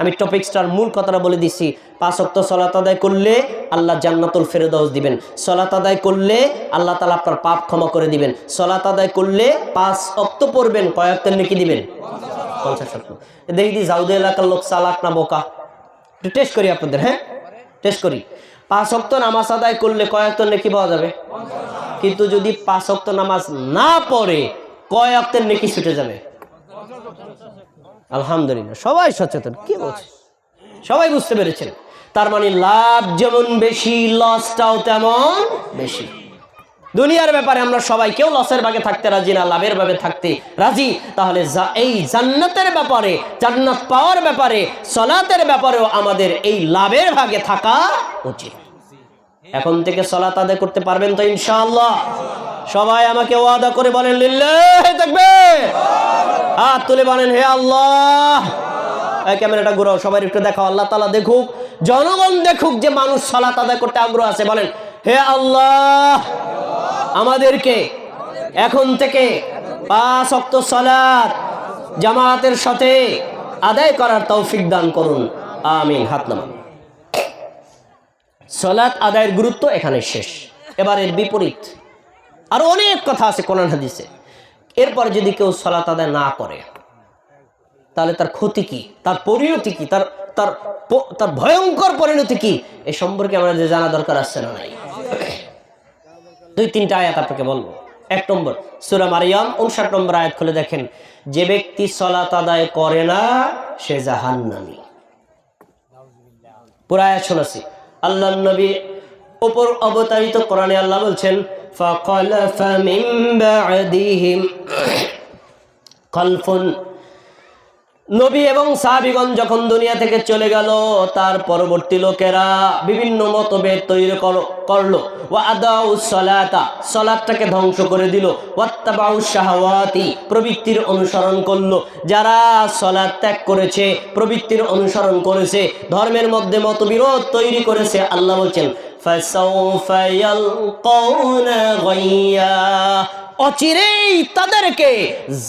আমি টপিক্সটার মূল কথাটা বলে দিচ্ছি পাঁচ অক্ত সলাত আদায় করলে আল্লাহ জান্নাতুল ফেরদাউস দিবেন। সলাত আদায় করলে আল্লাহ তালা আপনার পাপ ক্ষমা করে দিবেন। সলাত আদায় করলে পাঁচ অক্ত পড়বেন কয়েকটা নাকি দিবেন? পঞ্চাশ অক্ত দেখি জাউদ এলাকার লোক চালাক না বোকা? একটু টেস্ট করি আপনাদের হ্যাঁ? টেস্ট করি। পাঁচ অক্ত নামাজ আদায় করলে কয়েকটা নেকি পাওয়া যাবে? কিন্তু যদি পাঁচ অক্ত নামাজ না পড়ে, কয় অক্তের নেকি ছুটে যাবে? আলহামদুলিল্লাহ, সবাই সচেতন, কি বলছে? সবাই বুঝতে পেরেছেন? তার মানে লাভ যেমন বেশি লসটাও তেমন বেশি। দুনিয়ার ব্যাপারে আমরা সবাই কেউ লসের ভাগে থাকতে রাজি না, লাভের ভাগে থাকতে রাজি। তাহলে এই জান্নাতের ব্যাপারে, জান্নাত পাওয়ার ব্যাপারে, সলাতের ব্যাপারেও আমাদের এই লাভের ভাগে থাকা উচিত। এখন থেকে সলাত আদায় করতে পারবেন তো ইনশাআল্লাহ। সবাই আমাকে ওয়াদা করে বলেন, লিল্লাহি তাকবীর। হাত তুলে বলেন, হে আল্লাহ। ক্যামেরাটা ঘুরাও, সবাই একটু দেখাও, আল্লাহ তাআলা দেখুক, জনগণ দেখুক যে মানুষ সালাত আদায় করতে আগ্রহ আছে। বলেন, হে আল্লাহ। আমাদেরকে এখন থেকে পাঁচ অক্ত সালাত জামাতের সাথে আদায় করার তৌফিক দান করুন। আমিন, হাত নামান সলাৎ আদায়ের গুরুত্ব এখানে শেষ। এবার এর বিপরীত। আরও অনেক কথা আছে কোরআন হাদিসে। এরপর যদি কেউ সলাৎ আদায় না করে, তাহলে তার ক্ষতি কি? তার পরিণতি কি? তার তার তার ভয়ঙ্কর পরিণতি কি? এ সম্পর্কে আমাদের জানা দরকার আসছে না নাই? দুই, তিনটা আয়াত আপনাকে বলব। এক নম্বর, সুরা মারিয়াম, উনষাট নম্বর আয়াত খুলে দেখেন, যে ব্যক্তি সলাত আদায় করে না, সে জাহান্নামী। পুরা আয়াত শোনাছি। আল্লাহ নবী উপর অবতারিত কোরআনে আল্লাহ বলছেন فَخَلَفَ مِن بَعْدِهِمْ خَلْفٌ নবী এবং সাহাবিগণ যখন দুনিয়া থেকে চলে গেল, তার পরবর্তী লোকেরা বিভিন্ন মতভেদ তৈরি কর- করল। ওয়া আদাউ সলাতটাকে ধ্বংস করে দিল। ওয়াত্তাবাউ শাহওয়াতি, প্রবৃত্তির অনুসরণ করল। যারা সলাত ত্যাগ করেছে, প্রবৃত্তির অনুসরণ করেছে, ধর্মের মধ্যে মতবিরোধ তৈরি করেছে, আল্লাহ বলছেন فَسَوْفَ يَلْقَوْنَ غَيًّا অচিরেই তাদেরকে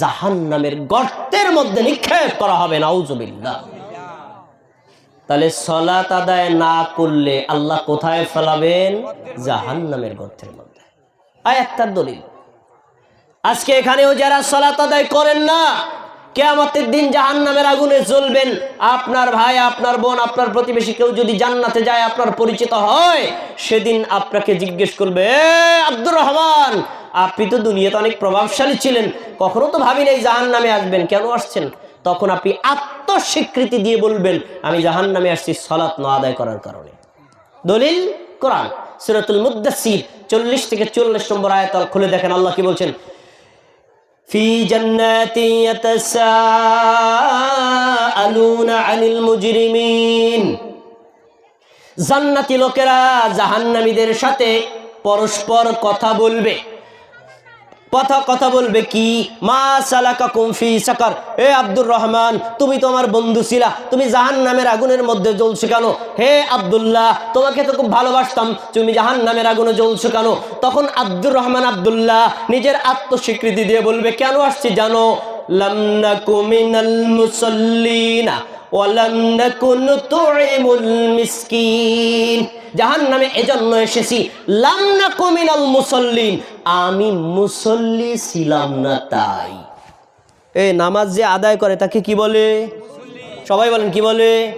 জাহান্নামের গর্তের মধ্যে নিক্ষেপ করা হবে নাউজুবিল্লাহ তাহলে সলাত আদায় না করলে আল্লাহ কোথায় ফেলাবেন জাহান্নামের গর্তের মধ্যে আয়াত্তার দলিল আজকে এখানেও যারা সলাত আদায় করেন না কেয়ামতের দিন জাহান্নামের আগুনে জ্বলবেন। আপনার ভাই, আপনার বোন, আপনার প্রতিবেশী কেউ যদি জান্নাতে যায়, আপনার পরিচিত হয়, সেদিন আপনাকে জিজ্ঞেস করবে আব্দুর রহমান, আপনি তো দুনিয়াতে অনেক প্রভাবশালী ছিলেন, কখনো তো ভাবি নাই জাহান নামে আসবেন, কেন আসছেন? তখন আপনি আত্মস্বীকৃতি দিয়ে বলবেন, আমি জাহান নামে আসছি সলাৎ না আদায় করার কারণে। দলিল, কোরআন, সিরাতুল মুদাসির চল্লিশ থেকে চল্লিশ নম্বর আয়াত, খুলে দেখেন, আল্লাহ কি বলছেন? في جنات يتساءلون عن المجرمين জান্নাতি লোকেরা জাহান্নামীদের সাথে পরস্পর কথা বলবে কথা কথা বলবে কি? মা সালাকা কুমফি সাকার। হে আব্দুর রহমান, তুমি তো আমার বন্ধু ছিলা। তুমি জাহান নামের আগুনের মধ্যে জ্বলছো কেন? হে আব্দুল্লাহ, তোমাকে তো খুব ভালোবাসতাম। তুমি জাহান নামের আগুনে জ্বলছো কেন? তখন আব্দুর রহমান আব্দুল্লাহ নিজের আত্মস্বীকৃতি দিয়ে বলবে, কেন আসছি জানো? লামনাকু মিনাল মুসাল্লিনা ওয়ালাম নাকুন তুইমুল মিসকিন। জাহান নামে এজন্য এসেছি। লাম নাকু মিনাল মুসল্লিন। আমি মুসল্লি ছিলাম না তাই। এ, নামাজ যে আদায় করে, তাকে কি বলে? সবাই বলেন, কি বলে?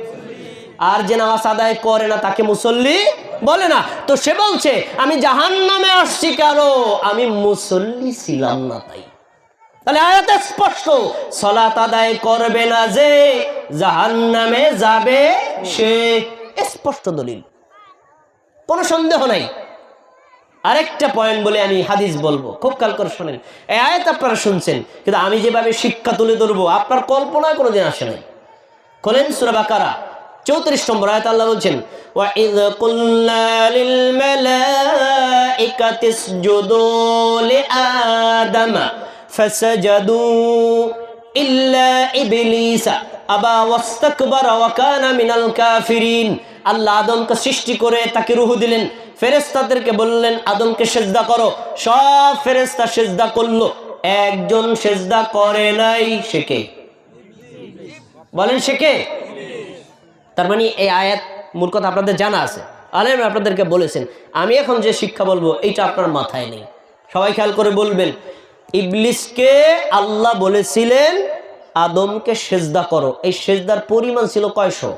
আর যে নামাজ আদায় করে না, তাকে মুসল্লি বলে না। তো সে বলছে, আমি জাহান নামে আসছি কেন? আমি মুসল্লি ছিলাম না তাই। তাহলে আয়াতে স্পষ্ট। সলাত আদায় করবে না যে জাহান নামে যাবে সে। স্পষ্ট দলিল। কোনো সন্দেহ নাই আরেকটা পয়েন্ট বলে আমি হাদিস বলবো খুব কাল করে শোনেন এই আয়াত আপনারা শুনছেন কিন্তু আমি যেভাবে শিক্ষা তুলে ধরবো আপনার কল্পনায় কোনোদিন আসে নাই খোলেন সুরা বাকারা চৌত্রিশ নম্বর আয়াত আল্লাহ বলছেন وَإِذْ قُلْنَا لِلْمَلَائِكَةِ اسْجُدُوا لِآدَمَ فَسَجَدُوا إِلَّا إِبْلِيسَ আবা ওয়াস্তাকবার ওয়াকানা মিনাল কাফিরিন। আল্লাহ আদমকে সৃষ্টি করে তাকে রুহু দিলেন। ফেরেস্তাদেরকে বললেন, আদমকে সেজদা করো। সব ফেরেস্তা সেজদা করল। একজন সেজদা করে নাই বলেন তার মানে এই আয়াত মূল কথা আপনাদের জানা আছে। আলেম আপনাদেরকে বলেছেন, আমি এখন যে শিক্ষা বলব, এইটা আপনার মাথায় নেই। সবাই খেয়াল করে বলবেন, ইবলিসকে আল্লাহ বলেছিলেন আদমকে সেজদা করো। এই সেজদার পরিমাণ ছিল কয়শো?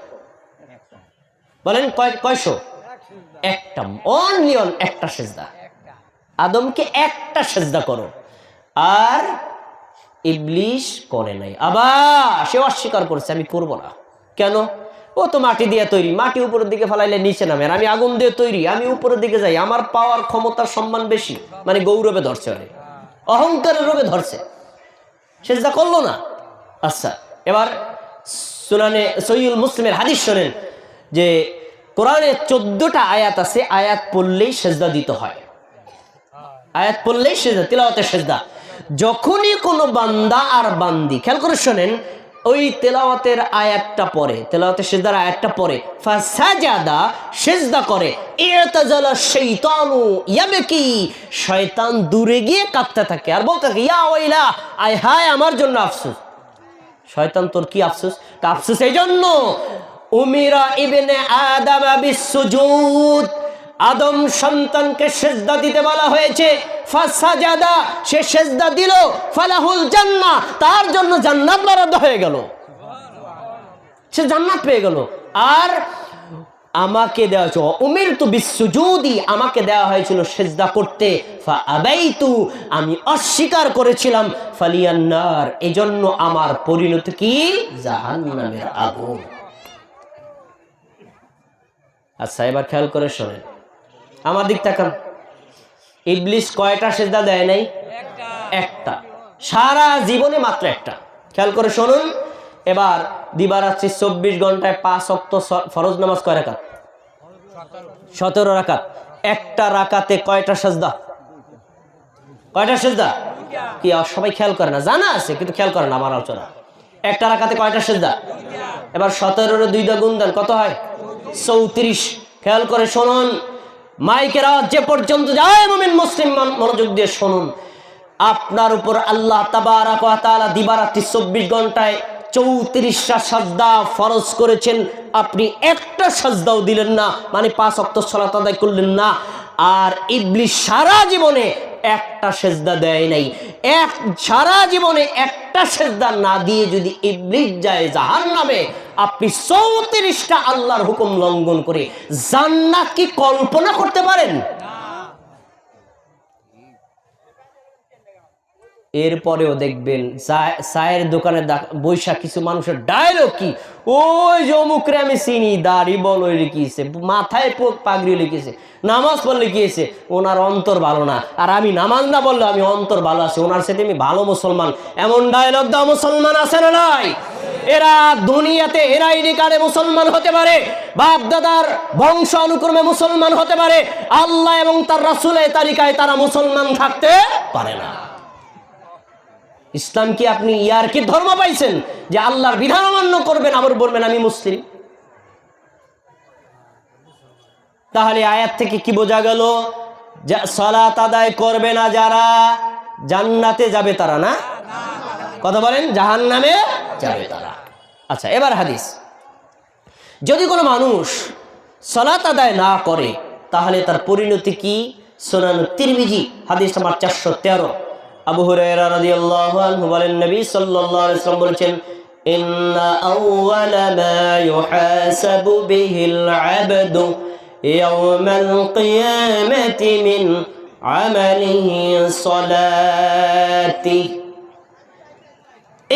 বলেন কয় কয়শো? একটা অনলি অন একটা সেজদা। আদমকে একটা সেজদা করো। আর ইবলিশ করে নাই। আবার সে অস্বীকার করছে, আমি করব না। কেন? ও তো মাটি দিয়ে তৈরি। মাটি উপরের দিকে ফেলাইলে নিচে নামে। আমি আগুন দিয়ে তৈরি। আমি উপরের দিকে যাই। আমার পাওয়ার ক্ষমতার সম্মান বেশি। মানে গৌরবে ধরছে অহংকারের রোগে ধরছে। সেজদা করল না। আচ্ছা এবার সুনানে সৈয়ুল মুসলিমের হাদিস শোনেন যে কোরআনে চোদ্দটা আয়াত আছে, আয়াত পড়লেই সেজদা দিতে হয়। আয়াত পড়লেই সেজদা, তিলাওয়াতের সেজদা। যখনই কোনো বান্দা আর বান্দি, খেয়াল করে শোনেন, ওই তেলাওয়াতের আয়াতটা পরে তেলাওয়াতের সেজদার আয়াতটা পরে ফাসাজাদা, সেজদা করে ইয়তাজালা শাইতানু ইয়াবকি, শয়তান দূরে গিয়ে কাঁদতে থাকে। আর বলতে থাকে, ইয়া ওয়াইলা, আয় হায়, আমার জন্য আফসোস। শয়তান, তোর কি আফসোস? তা আফসোস এই জন্য উমিরা ইবনে আদম বিসুজুদ, আদম সন্তানকে সেজদা দিতে বলা হয়েছে। ফাসাজাদা, সে সেজদা দিল, ফালাহুল জান্নাহ, তার জন্য জান্নাত বরাদ্দ হয়ে গেল। সে জান্নাত পেয়ে গেল। আর আমাকে দেওয়া হয়েছে। উমির তু বিশ্বজুদি আমাকে দেওয়া হয়েছিল সেজদা করতে। আবাইতু আমি অস্বীকার করেছিলাম। ফালিয়ান্নার এজন্য আমার পরিণতি কি? জাহান্নামের আগুন। আচ্ছা এবার খেয়াল করে শোনেন। আমার দিক তাকান ইবলিশ কয়টা সেজদা দেয় নাই? একটা। সারা জীবনে মাত্র একটা। খেয়াল করে শুনুন। এবার দিবারাত্রি চব্বিশ ঘন্টায় পাঁচ অক্ত ফরজ নামাজ কয় রাকাত? সতেরো রাকাত। একটা রাকাতে কয়টা সেজদা? কয়টা সেজদা? কি সবাই খেয়াল করে না? জানা আছে, কিন্তু খেয়াল করে না আমার আলোচনা। একটা রাকাতে কয়টা সেজদা? এবার সতেরোর দুইটা গুণ দেন, কত হয়? চৌত্রিশ। খেয়াল করে শুনুন। মাইকের যে পর্যন্ত যায়, মুমিন মুসলিম মনোযোগ দিয়ে শুনুন। আপনার উপর আল্লাহ তাআলা দিবারাত্রি চব্বিশ ঘন্টায় চৌত্রিশটা সাজদা ফরজ করেছেন। আপনি একটা সাজদাও দিলেন না মানে পাঁচ অক্ত সলাত আদায় করলেন না। আর ইবলিশ সারা জীবনে একটা সেজদা দেয় নাই। এক, সারা জীবনে একটা সেজদা না দিয়ে যদি ইবলিশ যায় জাহান নামে আপনি চৌত্রিশটা আল্লাহর হুকুম লঙ্ঘন করে জান্নাত কি কল্পনা করতে পারেন? এরপরেও দেখবেন চায়ের দোকানে বৈশাখ কিছু মানুষের ডায়লগ কি? ওই যে অমুকরে আমি চিনি, দাড়ি বল ওই লিখিয়েছে মাথায় পাগড়ি লিখেছে নামাজ পড়লে গিয়েছে ওনার অন্তর ভালো না। আর আমি নামাজ না বললে আমি অন্তর ভালো আছি। ওনার সাথে আমি ভালো মুসলমান। এমন ডায়লগ দাও মুসলমান আছে না নাই? এরা দুনিয়াতে এনআইডি কার্ডে মুসলমান হতে পারে। বাপ দাদার বংশ অনুক্রমে মুসলমান হতে পারে। আল্লাহ এবং তার রাসুলের তালিকায় তারা মুসলমান থাকতে পারে না। ইসলাম কি আপনি ইয়ার কি ধর্ম পাইছেন যে আল্লাহর বিধান অমান্য করবেন? আবার বলবেন, আমি মুসলিম। তাহলে আয়াত থেকে কি বোঝা গেল? সালাত আদায় করবে না যারা, জান্নাতে যাবে তারা না? কথা বলেন জাহান নামে যাবে তারা। আচ্ছা এবার হাদিস। যদি কোনো মানুষ সালাত আদায় না করে, তাহলে তার পরিণতি কি? সোনান তিরমিজি হাদিস আমার চারশো তেরো। আবু হুরায়রা রাদিয়াল্লাহু আনহু বলেন, নবী সাল্লাল্লাহু আলাইহি ওয়াসাল্লাম বলেছেন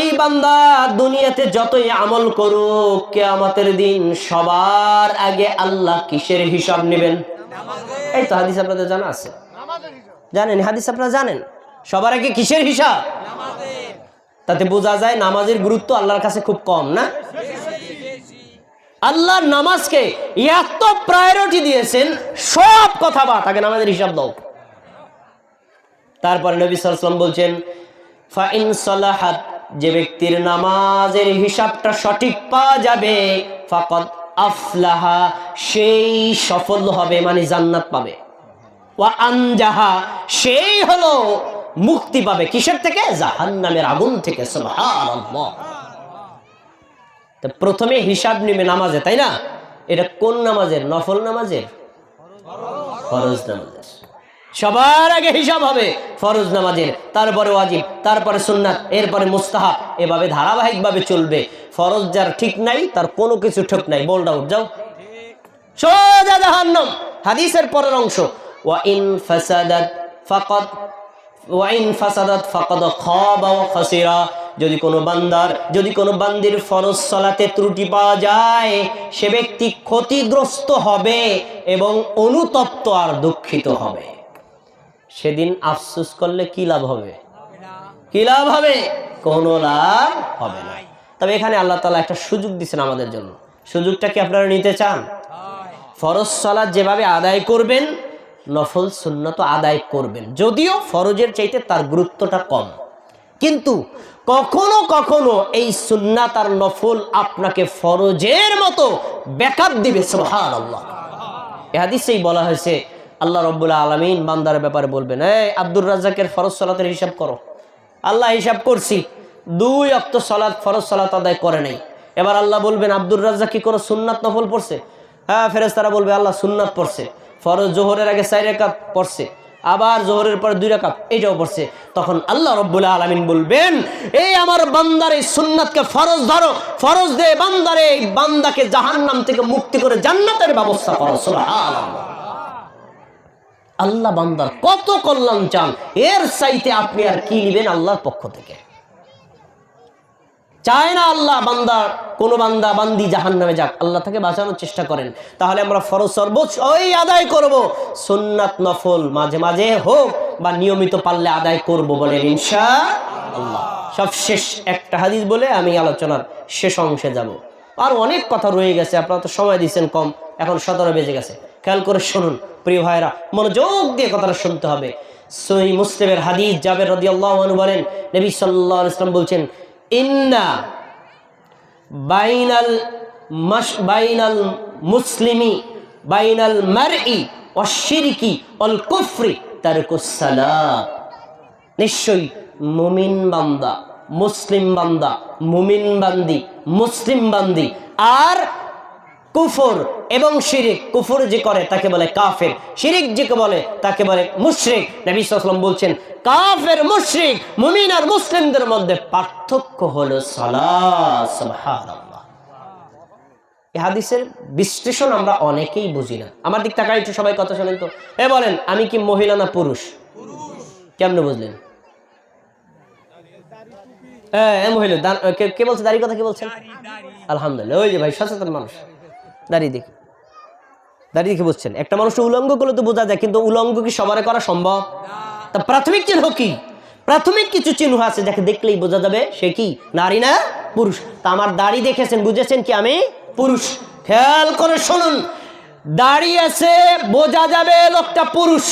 এই বান্দা দুনিয়াতে যতই আমল করুক, কেয়ামতের দিন সবার আগে আল্লাহ কিসের হিসাব নেবেন? এই তো হাদিস আপনাদের জানা আছে। জানেন হাদিস আপনারা জানেন? সবার আগে কিসের হিসাব? তাতে বোঝা যায় নামাজের গুরুত্ব আল্লাহর কাছে খুব কম, না? আল্লাহর নামাজকে এত প্রায়োরিটি দিয়েছেন, সব কথা বা তাকে নামাজের হিসাব দাও। তারপরে নবী সাল্লাম বলছেন, ফাইন সালাহাত, যে ব্যক্তির নামাজের হিসাবটা সঠিক পাওয়া যাবে ফাকত আফলাহা, সেই সফল হবে মানে জান্নাত পাবে। ওয়া আনজাহা, সেই হলো মুক্তি পাবে কিসের থেকে? জাহান্নামের আগুন থেকে প্রথমে হিসাব নিবে নামাজে, তাই না? এটা কোন নামাজের? নফল নামাজের? ফরজ নামাজের। সবার আগে হিসাব হবে ফরজ নামাজের। তারপরে ওয়াজিব, তারপরে সুন্নাত, এরপরে মুস্তাহাব। এভাবে ধারাবাহিকভাবে চলবে। ফরজ যার ঠিক নাই, তার কোনো কিছু ঠিক নাই। বোল্ড আউট যাও। সোজা জাহান্নাম। হাদিসের পরের অংশ। ওয়া ইন ফাসাদাত ফাকাদ ওয়া ইন ফাসাদাত ফাকাদ খাবা ওয়া খাসিরা। যদি কোনো বান্দার যদি কোনো বান্দির ফরজ সালাতে ত্রুটি পাওয়া যায় সে ব্যক্তি ক্ষতিগ্রস্ত হবে এবং অনুতপ্ত আর দুঃখিত হবে। সেদিন আফসোস করলে কি লাভ হবে? কি লাভ হবে? কোনো লাভ হবে না। তবে এখানে আল্লাহ তালা একটা সুযোগ দিচ্ছেন আমাদের জন্য। সুযোগটা কি আপনারা নিতে চান? ফরজ সালাদ যেভাবে আদায় করবেন নফল সুন্নত আদায় করবেন। যদিও ফরজের চাইতে তার গুরুত্বটা কম। কিন্তু কখনো কখনো এই সুন্নাত আর নফল আপনাকে ফরজের মতো ব্যাকআপ দিবে সুবহান আল্লাহ এ হাদিসেই বলা হয়েছে, আল্লাহ রব্বুল্লাহ আলমিন বান্দার ব্যাপারে বলবেন এই আব্দুর রাজ্জাকের ফরজ সালাতের হিসাব করো। আল্লাহ হিসাব করছি, দুই অক্ত সালাত ফরজ সালাত আদায় করে নাই। এবার আল্লাহ বলবেন, আব্দুর রাজ্জাক কি কোনো সুন্নাত নফল পড়ছে? হ্যাঁ ফেরেজ তারা বলবে, আল্লাহ সুন্নাত পড়ছে। ফরজ জোহরের আগে চার রেখাত পড়ছে, আবার জোহরের পরে দুই রাকাত এইটাও পড়ছে। তখন আল্লাহ রব্বুল্লাহ আলমিন বলবেন এই আমার বান্দার এই সুন্নাতকে ফরজ ধরো, ফরজ দে বান্দারে এই বান্দাকে জাহান্নাম থেকে মুক্তি করে জান্নাতের ব্যবস্থা করো আল্লাহ বান্দার কত কল্যাণ চান, এর চাইতে আপনি আর কি নিবেন আল্লাহর পক্ষ থেকে? চায় না আল্লাহ বান্দা, কোন বান্দা বান্দি জাহান নামে যাক। আল্লাহ থেকে বাঁচানোর চেষ্টা করেন। তাহলে আমরা ফরজ সর্বোচ্চ ওই আদায় করব। সুন্নাত নফল মাঝে মাঝে হোক বা নিয়মিত পারলে আদায় করব বলে ইনশা আল্লাহ। সব শেষ। একটা হাদিস বলে আমি আলোচনার শেষ অংশে যাব। আর অনেক কথা রয়ে গেছে, আপনারা তো সময় দিচ্ছেন কম। এখন সতেরো বেজে গেছে। খেয়াল করে শুনুন, প্রিয় ভাইরা মনোযোগ দিয়ে কথাটা শুনতে হবে। সই মুসলিমের হাদিস জাবের রদি আল্লাহ বলেন, নবী সাল্লাহ ইসলাম বলছেন ইন্না বাইনাল মাস বাইনাল মুসলিমি বাইনাল মারই অশিরকি অল কুফরি তার নিশ্চয়ই মুমিন বান্দা, মুসলিম বান্দা, মুমিন বান্দি, মুসলিম বান্দি। আর কুফর এবং শিরিক। কুফর যে করে, তাকে বলে কাফের। শিরিক যে বলে, তাকে বলে মুশরিক। নবী বলছেন, কাফের, মুশরিক, মুমিন আর মুসলিমদের মধ্যে পার্থক্য হলো সুবহানাল্লাহ। হাদিসের বিশ্লেষণ আমরা অনেকেই বুঝি না। আমার দিক তাকাই একটু সবাই কথা শোনেন তো। এ বলেন, আমি কি মহিলা না পুরুষ? কেমনে বুঝলেন? হ্যাঁ মহিলা কে বলছে? দাঁড়িয়ে কথা কি বলছেন? আলহামদুলিল্লাহ, ওই যে ভাই, সচেতন মানুষ। দাঁড়িয়ে দেখি। দাঁড়িয়ে দেখে বুঝছেন? একটা মানুষ উলঙ্গ করলে তো বোঝা যায়, কিন্তু উলঙ্গ কি সবারে করা সম্ভব? তা প্রাথমিক চিহ্ন কি? প্রাথমিক কিছু চিহ্ন আছে যাকে দেখলেই বোঝা যাবে সে কি? নারী না পুরুষ? তা আমার দাড়ি দেখেছেন, বুঝেছেন কি আমি? পুরুষ। খেয়াল করে শুনুন। দাড়ি আছে, বোঝা যাবে লোকটা পুরুষ।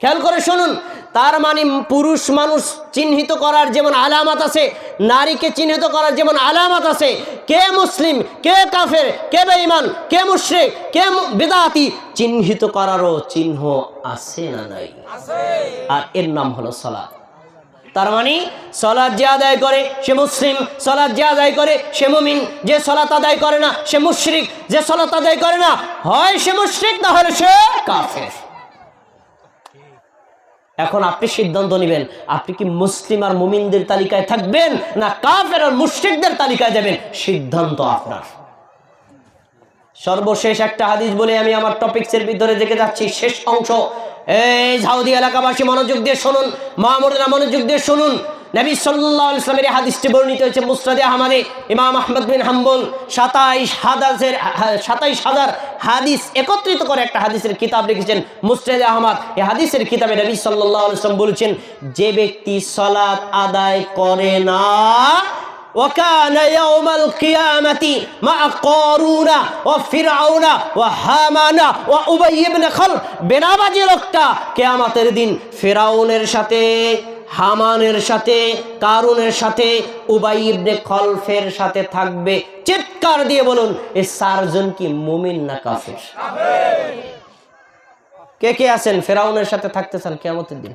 খেয়াল করে শুনুন। তার মানে পুরুষ মানুষ চিহ্নিত করার যেমন আলামত আছে নারীকে চিহ্নিত করার যেমন আলামত আছে কে মুসলিম কে কাফের কে বেঈমান কে মুশরিক কে বেদাতি চিহ্নিত করারও চিহ্ন আছে না নাই? আর এর নাম হলো সালাত তার মানে সলাৎ যে আদায় করে সে মুসলিম সলাৎ যে আদায় করে সে মুমিন যে সলাৎ আদায় করে না সে মুশরিক যে সলাৎ আদায় করে না হয় সে মুশরিক না হলে সে কাফের। এখন আপনি সিদ্ধান্ত নেবেন, আপনি কি মুসলিম আর মুমিনদের তালিকায় থাকবেন না কাফের আর মুশ্রিকদের তালিকায় যাবেন? সিদ্ধান্ত আপনার। সর্বশেষ একটা হাদিস বলে আমি আমার টপিক্সের ভিতরে দেখে যাচ্ছি। শেষ অংশ। এই ঝাউদি এলাকাবাসী মনোযোগ দিয়ে শুনুন মাহমুদরা মনোযোগ দিয়ে শুনুন। নবী সাল্লাল্লাহু আলাইহি ওয়াসাল্লামের এই হাদিসটি বর্ণিত হয়েছে মুসনাদে আহমদে ইমাম আহমদ বিন হাম্বল সাতাইশ হাদাসের সাতাইশ হাজার হাদিস একত্রিত করে একটা হাদিসের কিতাব লিখেছেন মুসনাদে আহমদ এই হাদিসের কিতাবে নবী সাল্লাল্লাহু আলাইহি ওয়াসাল্লাম বলেছেন যে ব্যক্তি সালাত আদায় করে না وكان يوم القيامة مع قارون وفرعون وهامان وأبي بن خلف বেনাবাজি লোকটা কেয়ামতের দিন ফেরাউনের সাথে হামানের সাথে, কারুনের সাথে উবাই ইবনে খলফের সাথে থাকবে। চিৎকার দিয়ে বলুন এই চারজন কি মুমিন না কাফের? কে কে আছেন? ফেরাউনের সাথে থাকতে চান কেমতের দিন?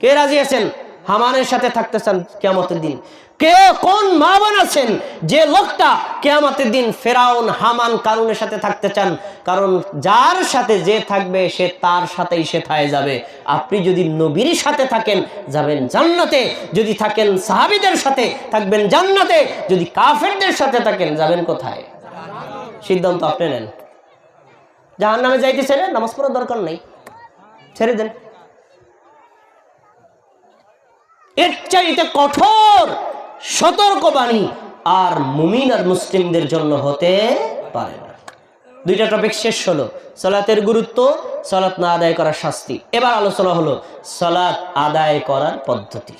কে রাজি আছেন? হামানের সাথে থাকতে চান কেমতের দিন? কে কোন মা বোন আছেন যে লোকটা কেয়ামতের দিন ফেরাউন, হামান কারুনের সাথে থাকতে চান। কারণ যার সাথে যে থাকবে, সে তার সাথেই সে থায় যাবে। আপনি যদি নবীর সাথে থাকেন, যাবেন জান্নাতে। যদি থাকেন সাহাবিদের সাথে, থাকবেন জান্নাতে। যদি কাফেরদের সাথে থাকেন, যাবেন কোথায়? সিদ্ধান্ত আপনি নেন। জাহান নামে যাইতে ছেড়ে নামাজ পড়ার দরকার নেই। ছেড়ে দেন। এর চাইতে কঠোর সতর্কবাণী আর মুমিন আর মুসলিমদের জন্য হতে পারে না। দুইটা টপিক শেষ হলো। সলাতের গুরুত্ব সলাৎ না আদায় করার শাস্তি। এবার আলোচনা হলো সলাৎ আদায় করার পদ্ধতি।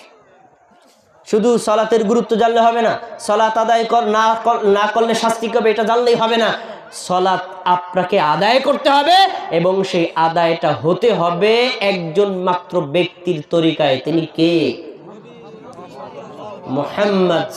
শুধু সলাতের গুরুত্ব জানলে হবে না সলাৎ আদায় কর, না না করলে শাস্তি কবে এটা জানলেই হবে না। সলাৎ আপনাকে আদায় করতে হবে এবং সেই আদায়টা হতে হবে একজন মাত্র ব্যক্তির তরিকায়। তিনি কে? محمد